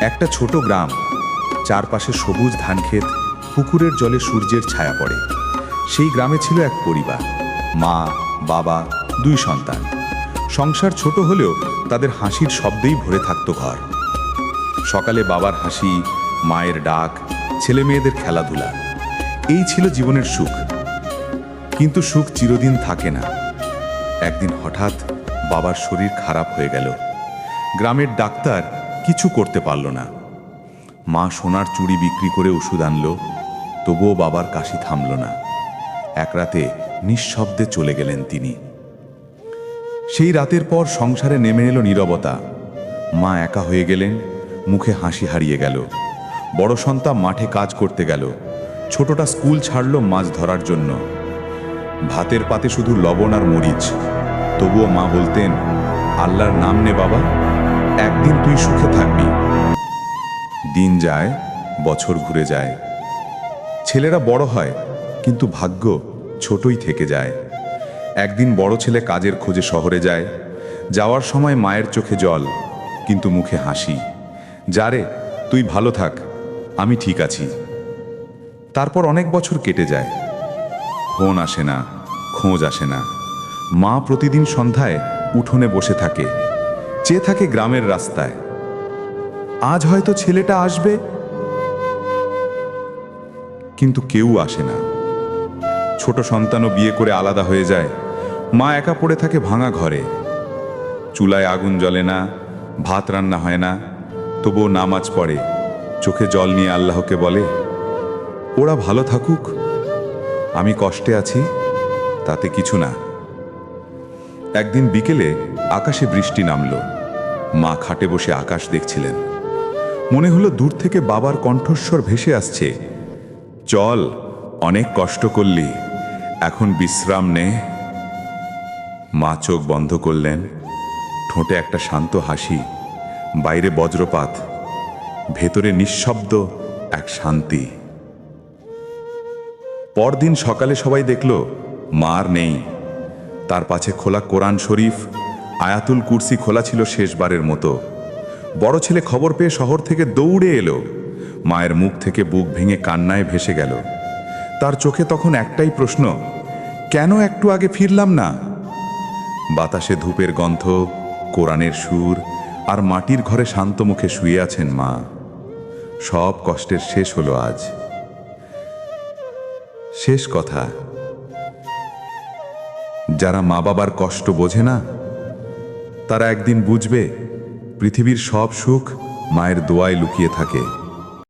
একটা ছোট গ্রাম। চারপাশে সবুজ ধানক্ষেত, পুকুরের জলে সূর্যের ছায়া পড়ে। সেই গ্রামে ছিল এক পরিবার, মা, বাবা, দুই সন্তান। সংসার ছোট হলেও তাদের হাসির শব্দেই ভরে থাকতো ঘর। সকালে বাবার হাসি, মায়ের ডাক ছেলে মেয়েদের খেলাধুলা, এই ছিল জীবনের সুখ। কিন্তু সুখ চিরদিন থাকে না। একদিন হঠাৎ বাবার শরীর খারাপ হয়ে গেল। গ্রামের ডাক্তার কিছু করতে পারল না। মা সোনার চুড়ি বিক্রি করে ওষুধ আনলো, তবুও বাবার কাশি থামল না। এক রাতে নিঃশব্দে চলে গেলেন তিনি। সেই রাতের পর সংসারে নেমে এলো নীরবতা। মা একা হয়ে গেলেন, মুখে হাসি হারিয়ে গেল। বড় সন্তান মাঠে কাজ করতে গেল। ছোটটা স্কুল ছাড়লো মাছ ধরার জন্য। ভাতের পাতে শুধু লবণ আর মরিচ। তবুও মা বলতেন, আল্লাহর নাম নে বাবা। একদিন তুই সুখে থাকবি। দিন যায়, বছর ঘুরে যায়। ছেলেরা বড় হয়, কিন্তু ভাগ্য ছোটই থেকে যায়। একদিন বড় ছেলে কাজের খোঁজে শহরে যায়। যাওয়ার সময় মায়ের চোখে জল, কিন্তু মুখে হাসি। যারে তুই ভালো থাক, আমি ঠিক আছি। তারপর অনেক বছর কেটে যায়। ফোন আসে না, খোঁজ আসে না। মা প্রতিদিন সন্ধ্যায় উঠোনে বসে থাকে। চেয়ে থাকে গ্রামের রাস্তায়। আজ হয়তো ছেলেটা আসবে, কিন্তু কেউ আসে না। ছোট সন্তানও বিয়ে করে আলাদা হয়ে যায়। মা একা পড়ে থাকে ভাঙা ঘরে। চুলায় আগুন জ্বলে না, ভাত রান্না হয় না, তবুও নামাজ পড়ে। চোখে জল নিয়ে আল্লাহকে বলে, ওরা ভালো থাকুক, আমি কষ্টে আছি, তাতে কিছু না। একদিন বিকেলে আকাশে বৃষ্টি নামল। মা খাটে বসে আকাশ দেখছিলেন। মনে হলো দূর থেকে বাবার কণ্ঠস্বর ভেসে আসছে। চল, অনেক কষ্ট করলি। এখন বিশ্রাম নে। মা চোখ বন্ধ করলেন। ঠোঁটে একটা শান্ত হাসি। বাইরে বজ্রপাত। ভেতরে নিঃশব্দ এক শান্তি। পরদিন সকালে সবাই দেখল মার নেই। তার পাছে খোলা কোরআন শরীফ, আয়াতুল কুরসি খোলা ছিল শেষবারের মতো। বড় ছেলে খবর পেয়ে শহর থেকে দৌড়ে এলো। মায়ের মুখ থেকে বুক ভেঙে কান্নায় ভেসে গেল। তার চোখে তখন একটাই প্রশ্ন, কেন একটু আগে ফিরলাম না? বাতাসে ধূপের গন্ধ, কোরআনের সুর আর মাটির ঘরে শান্ত মুখে শুয়ে আছেন মা। সব কষ্টের শেষ হলো আজ। শেষ কথা। যারা মা বাবার কষ্ট বোঝে না, তারা একদিন বুঝবে পৃথিবীর সব সুখ মায়ের দোয়ায় লুকিয়ে থাকে।